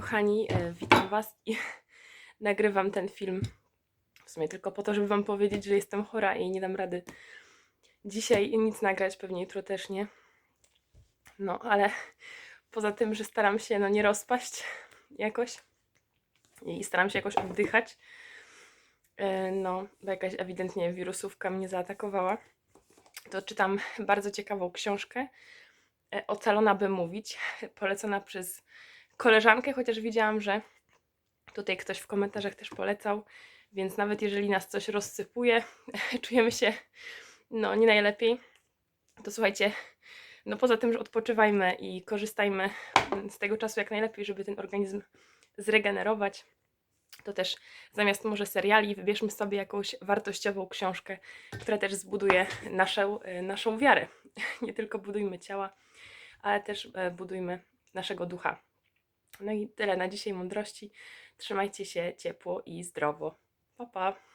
Kochani, e, witam Was i nagrywam ten film w sumie tylko po to, żeby Wam powiedzieć, że jestem chora i nie dam rady dzisiaj nic nagrać, pewnie jutro też nie. No, ale poza tym, że staram się no, nie rozpaść jakoś i staram się jakoś oddychać, e, no, bo jakaś ewidentnie wirusówka mnie zaatakowała, to czytam bardzo ciekawą książkę e, Ocalona by mówić, polecona przez koleżankę, chociaż widziałam, że tutaj ktoś w komentarzach też polecał, więc nawet jeżeli nas coś rozsypuje, czujemy się no nie najlepiej, to słuchajcie, no poza tym, że odpoczywajmy i korzystajmy z tego czasu jak najlepiej, żeby ten organizm zregenerować, to też zamiast może seriali wybierzmy sobie jakąś wartościową książkę, która też zbuduje naszą, naszą wiarę. Nie tylko budujmy ciała, ale też e, budujmy naszego ducha. No i tyle na dzisiaj mądrości. Trzymajcie się ciepło i zdrowo. Pa, pa.